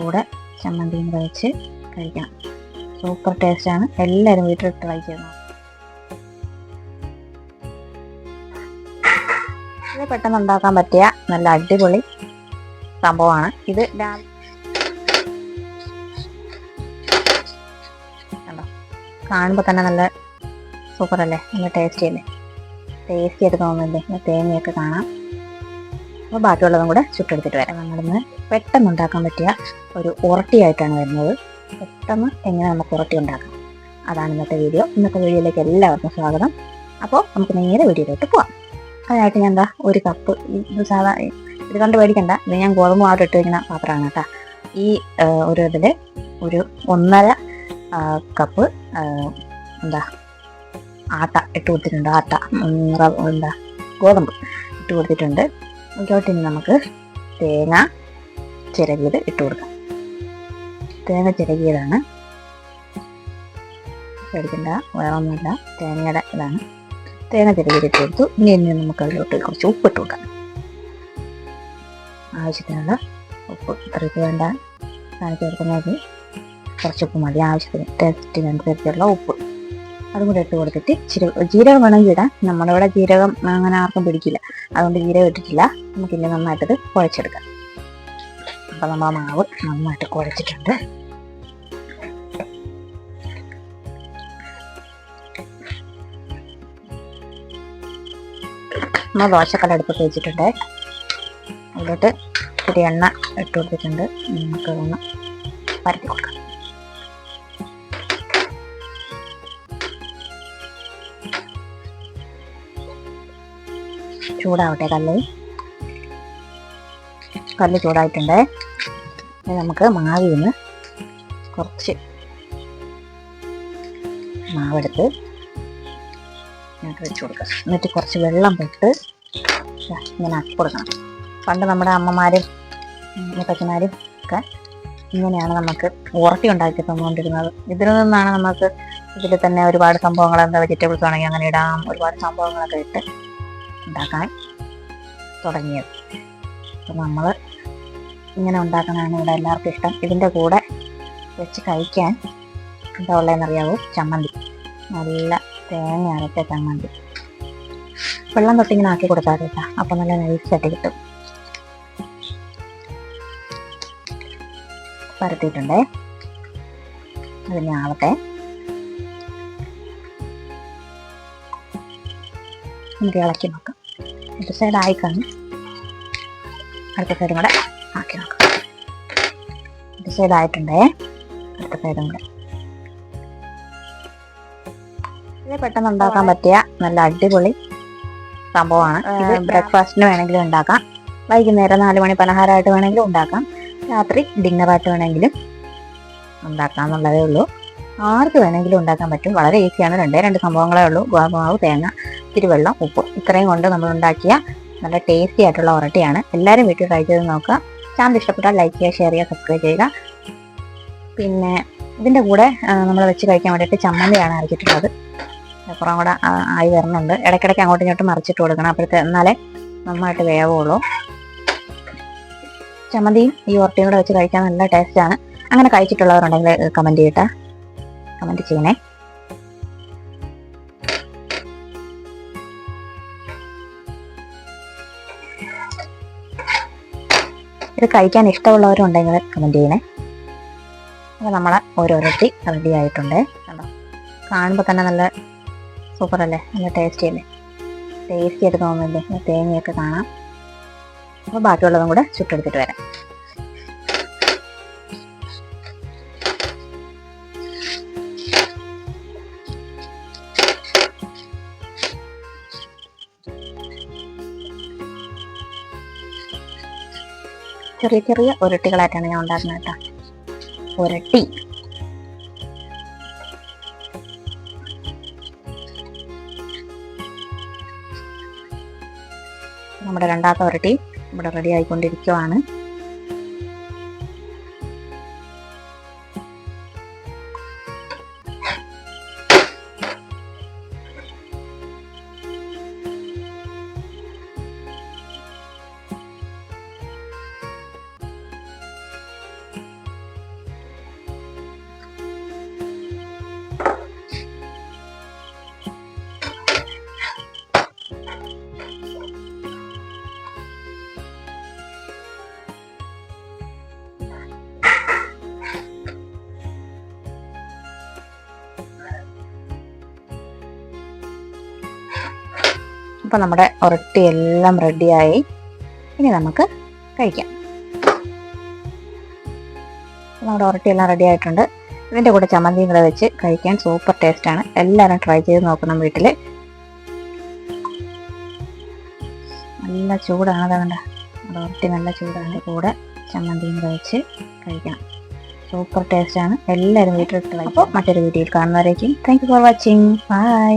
കൂടെ ചമ്മന്തിയും കഴിച്ച് കഴിക്കണം സൂപ്പർ ടേസ്റ്റാണ് എല്ലാവരും വീട്ടിൽ ട്രൈ ചെയ്യണം. ഇത് പെട്ടെന്ന് ഉണ്ടാക്കാൻ പറ്റിയ നല്ല അടിപൊളി സംഭവമാണ്. ഇത് കണ്ടോ? കാണുമ്പോൾ തന്നെ നല്ല സൂപ്പർ അല്ലേ? നല്ല ടേസ്റ്റി അല്ലേ? ടേസ്റ്റി ആയിട്ട് തോന്നുന്നില്ലേ? നല്ല തേങ്ങയൊക്കെ കാണാം. അപ്പോൾ ബാക്കിയുള്ളതും കൂടെ ചുട്ടെടുത്തിട്ട് വരാം. നമ്മളിന്ന് പെട്ടെന്ന് ഉണ്ടാക്കാൻ പറ്റിയ ഒരു ഉറട്ടിയായിട്ടാണ് വരുന്നത്. പെട്ടെന്ന് എങ്ങനെ നമുക്ക് ഉറട്ടി ഉണ്ടാക്കാം? അതാണ് ഇന്നത്തെ വീഡിയോ. ഇന്നത്തെ വീഡിയോയിലേക്ക് എല്ലാവർക്കും സ്വാഗതം. അപ്പോൾ നമുക്ക് നേരെ വീഡിയോയിലോട്ട് പോവാം. അതിനായിട്ട് ഞാൻ എന്താ ഒരു കപ്പ് ഇത് സാധാ ഇത് കണ്ട് പേടിക്കണ്ട. ഇത് ഞാൻ ഗോതമ്പ് മാവ് ഇട്ട് വയ്ക്കുന്ന പാത്രമാണ് കേട്ടോ. ഈ ഒരു ഇതിൽ ഒരു ഒന്നര കപ്പ് എന്താ ആട്ട ഇട്ട് കൊടുത്തിട്ടുണ്ട്. ആട്ട എന്താ ഗോതമ്പ് ഇട്ട് കൊടുത്തിട്ടുണ്ട്. ഇതിലോട്ട് ഇനി നമുക്ക് തേങ്ങ ചിരകിയത് ഇട്ട് കൊടുക്കാം. തേങ്ങ ചിരകിയതാണ്. പേടിക്കണ്ട വേറൊന്നുമില്ല തേങ്ങയുടെ ഇതാണ്. തേങ്ങ ചിരകിയത് ഇട്ട് കൊടുത്തു. ഇനി ഇനി നമുക്ക് അതിലോട്ട് കുറച്ച് ഉപ്പ് ഇട്ട് കൊടുക്കാം. ആവശ്യത്തിനുള്ള ഉപ്പ്. ഇത്രയ്ക്ക് വേണ്ട. കാണിച്ചു കൊടുക്കുന്നതിന് കുറച്ച് ഉപ്പ് മതി. ആവശ്യത്തിന് ടേസ്റ്റിനനുസരിച്ചുള്ള ഉപ്പ്. അതും കൂടെ ഇട്ട് കൊടുത്തിട്ട് ഇച്ചിരി ജീരകം വേണമെങ്കിൽ ഇടാം. നമ്മളിവിടെ ജീരകം അങ്ങനെ ആർക്കും പിടിക്കില്ല. അതുകൊണ്ട് ജീരകം ഇട്ടിട്ടില്ല. നമുക്കിനി നന്നായിട്ടത് കുഴച്ചെടുക്കാം. അപ്പം നമ്മൾ മാവ് നന്നായിട്ട് കുഴച്ചിട്ടുണ്ട്. നമ്മൾ ദോശക്കല അടുപ്പത്ത് വെച്ചിട്ടുണ്ട്. അതിലോട്ട് ഇത്തിരി എണ്ണ ഇട്ട് കൊടുത്തിട്ടുണ്ട്. നമുക്ക് ഒന്ന് പരത്തി കൊടുക്കാം. ചൂടാവട്ടെ കല്ല്. കല്ല് ചൂടായിട്ടുണ്ട്. നമുക്ക് മാവിൽ നിന്ന് കുറച്ച് മാവെടുത്ത് ഇതിനകത്ത് വെച്ച് കൊടുക്കുക എന്നിട്ട് കുറച്ച് വെള്ളം പൊട്ട് ഇങ്ങനെ ആക്കി കൊടുക്കണം. പണ്ട് നമ്മുടെ അമ്മമാരും മുത്തച്ഛന്മാരും ഒക്കെ ഇങ്ങനെയാണ് നമുക്ക് ഉറട്ടി ഉണ്ടാക്കി തന്നുകൊണ്ടിരുന്നത്. ഇതിൽ നിന്നാണ് നമുക്ക് ഇതിൽ തന്നെ ഒരുപാട് സംഭവങ്ങൾ എന്താ വെജിറ്റബിൾസ് ആണെങ്കിൽ അങ്ങനെ ഇടാം ഒരുപാട് സംഭവങ്ങളൊക്കെ ഇട്ട് ഉണ്ടാക്കാൻ തുടങ്ങിയത്. അപ്പം നമ്മൾ ഇങ്ങനെ ഉണ്ടാക്കണതാണ് ഇവിടെ എല്ലാവർക്കും ഇഷ്ടം. ഇതിന്റെ കൂടെ വെച്ച് കഴിക്കാൻ എന്താ ഉള്ളതെന്നറിയാവൂ? ചമ്മന്തി. നല്ല തേങ്ങ അരച്ച ചമ്മന്തി. വെള്ളം തൊട്ടിങ്ങനെ ആക്കി കൊടുത്താൽ കേട്ടോ. അപ്പം നല്ല നൈസായിട്ട് കിട്ടും. പരത്തിയിട്ടുണ്ടേ. അതിനെ ആവട്ടെ. നമുക്ക് ഇളക്കി നോക്കാം. ഒരു സൈഡ് ആയി കാണും. അടുത്ത സൈഡും കൂടെ ആക്കി നോക്കാം. ഒരു സൈഡ് ആയിട്ടുണ്ടേ. അടുത്ത സൈഡും കൂടെ. ഇത് പെട്ടെന്ന് ഉണ്ടാക്കാൻ പറ്റിയ നല്ല അടിപൊളി സംഭവമാണ്. ഇത് ബ്രേക്ക്ഫാസ്റ്റിന് വേണമെങ്കിലും ഉണ്ടാക്കാം. വൈകുന്നേരം നാല് മണി പലഹാരമായിട്ട് വേണമെങ്കിലും ഉണ്ടാക്കാം. രാത്രി ഡിന്നറായിട്ട് വേണമെങ്കിലും ഉണ്ടാക്കാം എന്നുള്ളതേ ഉള്ളൂ. ആർക്ക് വേണമെങ്കിലും ഉണ്ടാക്കാൻ പറ്റും. വളരെ ഈസിയാണ് രണ്ടേ രണ്ട് സംഭവങ്ങളേ ഉള്ളൂ. ഗോതമാവ് തേങ്ങ ഇത്തിരി വെള്ളം ഉപ്പ്. ഇത്രയും കൊണ്ട് നമ്മൾ ഉണ്ടാക്കിയ നല്ല ടേസ്റ്റി ആയിട്ടുള്ള ഒരട്ടിയാണ് എല്ലാവരും വീട്ടിൽ ട്രൈ ചെയ്ത് നോക്കുക. ചാനൽ ഇഷ്ടപ്പെട്ടാൽ ലൈക്ക് ചെയ്യുക ഷെയർ ചെയ്യുക സബ്സ്ക്രൈബ് ചെയ്യുക. പിന്നെ ഇതിന്റെ കൂടെ നമ്മൾ വെച്ച് കഴിക്കാൻ വേണ്ടിയിട്ട് ചമ്മന്തിയാണ് അരച്ചിട്ടുള്ളത്. അപ്പുറം കൂടെ ആയി വരുന്നുണ്ട്. ഇടയ്ക്കിടയ്ക്ക് അങ്ങോട്ടും ഇങ്ങോട്ടും മറിച്ചിട്ട് കൊടുക്കണം. അപ്പോഴത്തെ എന്നാലേ നന്നായിട്ട് വേവുള്ളൂ. ചമ്മന്തിയും ഈ ഉറട്ടിയും കൂടെ വെച്ച് കഴിക്കാൻ നല്ല ടേസ്റ്റാണ് അങ്ങനെ കഴിച്ചിട്ടുള്ളവരുണ്ടെങ്കിൽ കമന്റ് ചെയ്യട്ടെ. കമന്റ് ചെയ്യണേ. ഇത് കഴിക്കാൻ ഇഷ്ടമുള്ളവരുണ്ടെങ്കിൽ കമന്റ് ചെയ്യണേ. അപ്പോൾ നമ്മളെ ഓരോരുത്തി റെഡി ആയിട്ടുണ്ട് കണ്ടോ? കാണുമ്പോൾ തന്നെ നല്ല സൂപ്പർ അല്ലേ നല്ല ടേസ്റ്റി അല്ലേ? ടേസ്റ്റി ആയിട്ട് തോന്നുന്നില്ലേ നല്ല തേങ്ങയൊക്കെ കാണാം. അപ്പോൾ ബാക്കിയുള്ളതും കൂടെ ചുട്ടെടുത്തിട്ട് വരാം. ചെറിയ ചെറിയ ഉരുട്ടികളായിട്ടാണ് ഞാൻ ഉണ്ടാക്കുന്നത് കേട്ടോ. ഉരട്ടി. നമ്മുടെ രണ്ടാമത്തെ ഉരട്ടി ഇവിടെ റെഡി ആയിക്കൊണ്ടിരിക്കുവാണ്. അപ്പോൾ നമ്മുടെ ഉരട്ടി എല്ലാം റെഡിയായി ഇനി നമുക്ക് കഴിക്കാം. നമ്മുടെ ഉരട്ടി എല്ലാം റെഡി ആയിട്ടുണ്ട്. ഇതിന്റെ കൂടെ ചമ്മന്തിയും കൂടെ വെച്ച് കഴിക്കാൻ സൂപ്പർ ടേസ്റ്റാണ് എല്ലാവരും ട്രൈ ചെയ്ത് നോക്കണം വീട്ടിൽ നല്ല ചൂടാണ് അതുകൊണ്ട് നമ്മുടെ ഉരട്ടി നല്ല ചൂടാണ്. കൂടെ ചമ്മന്തിയും കൂടെ വെച്ച് കഴിക്കണം സൂപ്പർ ടേസ്റ്റാണ് എല്ലാവരും വീട്ടിൽ ട്രൈ അപ്പോൾ മറ്റൊരു വീഡിയോയിൽ കാണുന്നവരേക്കും thank you for watching bye